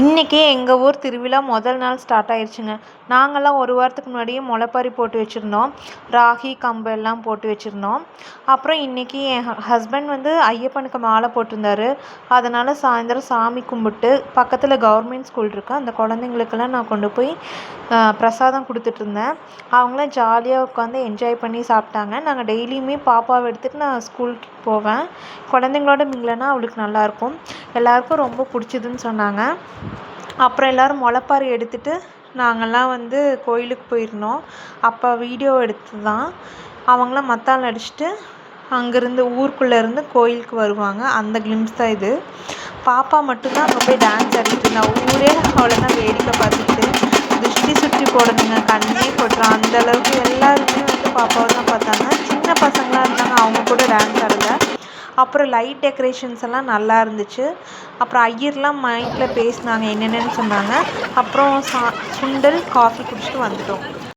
இன்றைக்கே எங்கள் ஊர் திருவிழா முதல் நாள் ஸ்டார்ட் ஆயிடுச்சுங்க நாங்கள்லாம் ஒரு வாரத்துக்கு முன்னாடியே முளைப்பாரி போட்டு வச்சுருந்தோம். ராகி கம்பு எல்லாம் போட்டு வச்சுருந்தோம். அப்புறம் இன்றைக்கி என் ஹஸ்பண்ட் வந்து ஐயப்பனுக்கு மாலை போட்டிருந்தாரு. அதனால் சாயந்தரம் சாமி கும்பிட்டு பக்கத்தில் கவர்மெண்ட் ஸ்கூல் இருக்குது அந்த குழந்தைங்களுக்கெல்லாம் நான் கொண்டு போய் பிரசாதம் கொடுத்துட்ருந்தேன் அவங்களாம் ஜாலியாக உட்காந்து என்ஜாய் பண்ணி சாப்பிட்டாங்க. நாங்கள் டெய்லியுமே பாப்பாவை எடுத்துகிட்டு நான் ஸ்கூலுக்கு போவேன். குழந்தைங்களோட மிங்கிலனா அவளுக்கு நல்லாயிருக்கும் எல்லாருக்கும் ரொம்ப பிடிச்சிதுன்னு சொன்னாங்க. அப்புறம் எல்லோரும் முளைப்பாரி எடுத்துகிட்டு நாங்கள்லாம் வந்து கோயிலுக்கு போயிருந்தோம். அப்போ வீடியோ எடுத்து தான் அவங்களாம் மத்தாள் அடிச்சுட்டு அங்கேருந்து ஊருக்குள்ளே இருந்து கோயிலுக்கு வருவாங்க. அந்த கிளிம்ஸ் தான் இது. பாப்பா மட்டும்தான் அங்கே போய் டான்ஸ் ஆடிட்டு இருந்தா. ஊரே அவளை தான் வேடிக்கை பார்த்துட்டு திருஷ்டி சுற்றி போடணுங்க. கண்ணே கொட்டுறான் அந்த அளவுக்கு எல்லாருமே வந்து பாப்பாவை தான் பார்த்தாங்க. சின்ன பசங்களாக இருந்தாங்க. அவங்க கூட டான்ஸ் ஆடலை. அப்புறம் லைட் டெக்கரேஷன்ஸ் எல்லாம் நல்லா இருந்துச்சு. அப்புறம் ஐயர்லாம் மைக்கில் பேசினாங்க என்னென்னு சொன்னாங்க. அப்புறம் சா சுண்டல் காஃபி குடிச்சிட்டு வந்துட்டோம்.